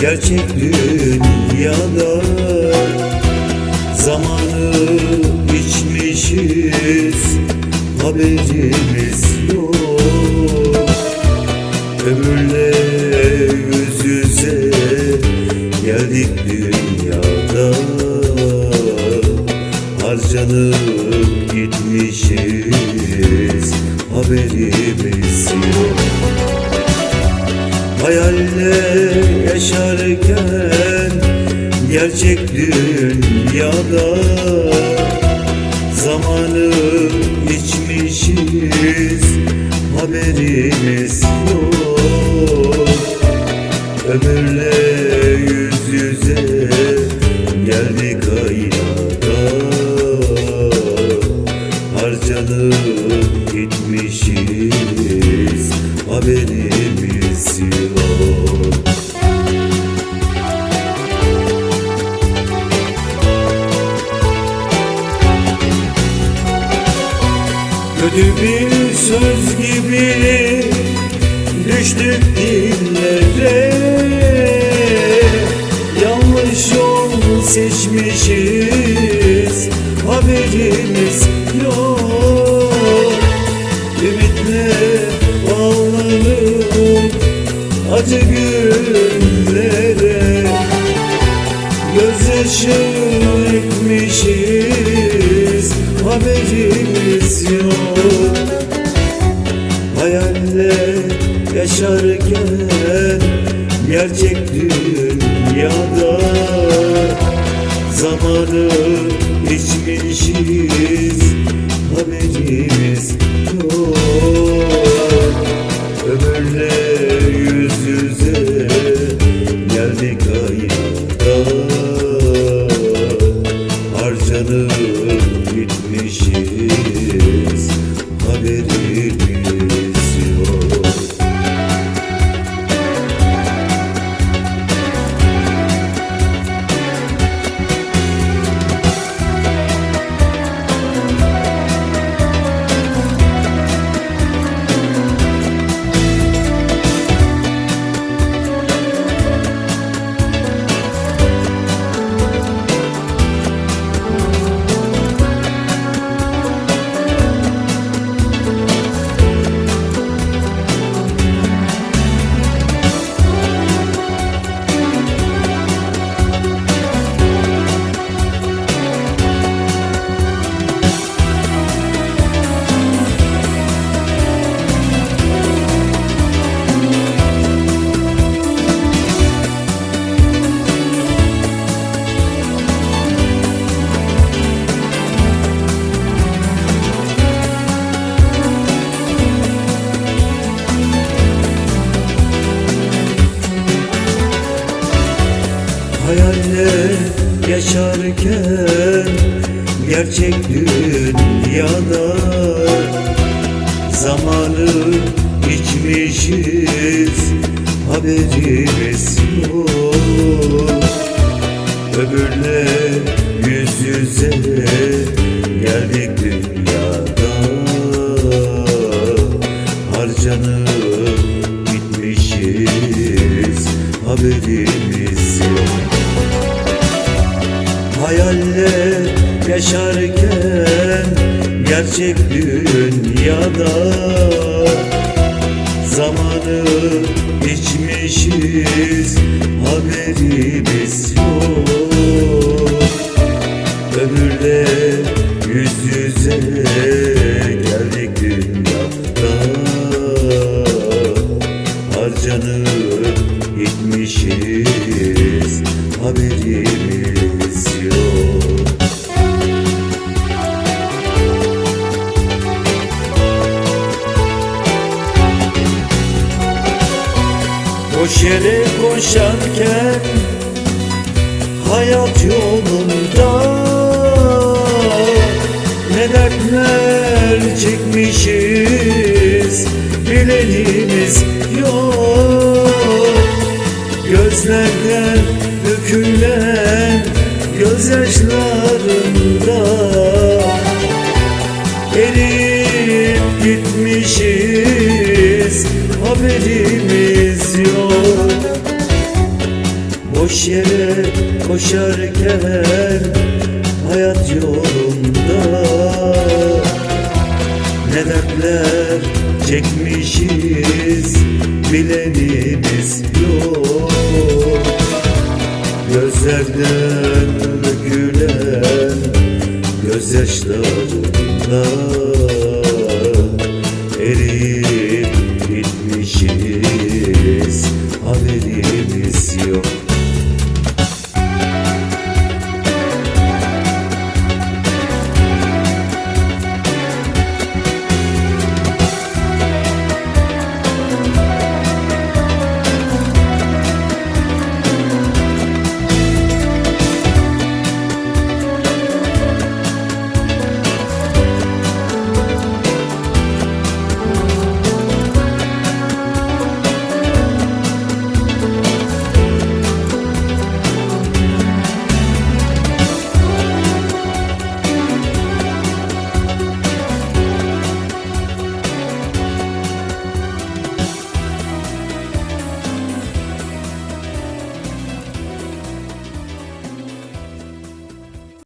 Gerçek dünyada Zamanı içmişiz Haberimiz yok. Ömürle yüz yüze Geldik dünyada. Harcanıp gitmişiz Haberimiz yok. Hayaller yaşarken Gerçek dünyada Zamanı içmişiz Haberimiz yok. Ömürle yüz yüze Geldik aynada Harcanıp gitmişiz Haberimiz Kötü bir söz gibi düştük dillere. Yanlış yol seçmişiz haberimiz yok. Ümitle bağlanıp acı günlere. Gözyaşı ekmişiz haberimiz yok Hayalle yaşarken gerçek dünyada Zamanı içmişiz Hayalle yaşarken gerçek dünyada Zamanı içmişiz haberimiz yok. Öbürle yüz yüze geldik dünyada. Harcanıp gitmişiz haberimiz yok Hayalle yaşarken gerçek dünyada Zamanı içmişiz haberimiz yok. Ömürle yüz yüze geldik dünyada. Harcanıp gitmişiz haberimiz yok. Boş yere koşarken hayat yolunda Ne dertler çekmişiz bilenimiz yok Gözlerden dökülen gözyaşlarında Eriyip gitmişiz haberimiz yok. Boş yere koşarken hayat çekmişiz bilenimiz yok. Gözlerden dökülen gözyaşlarından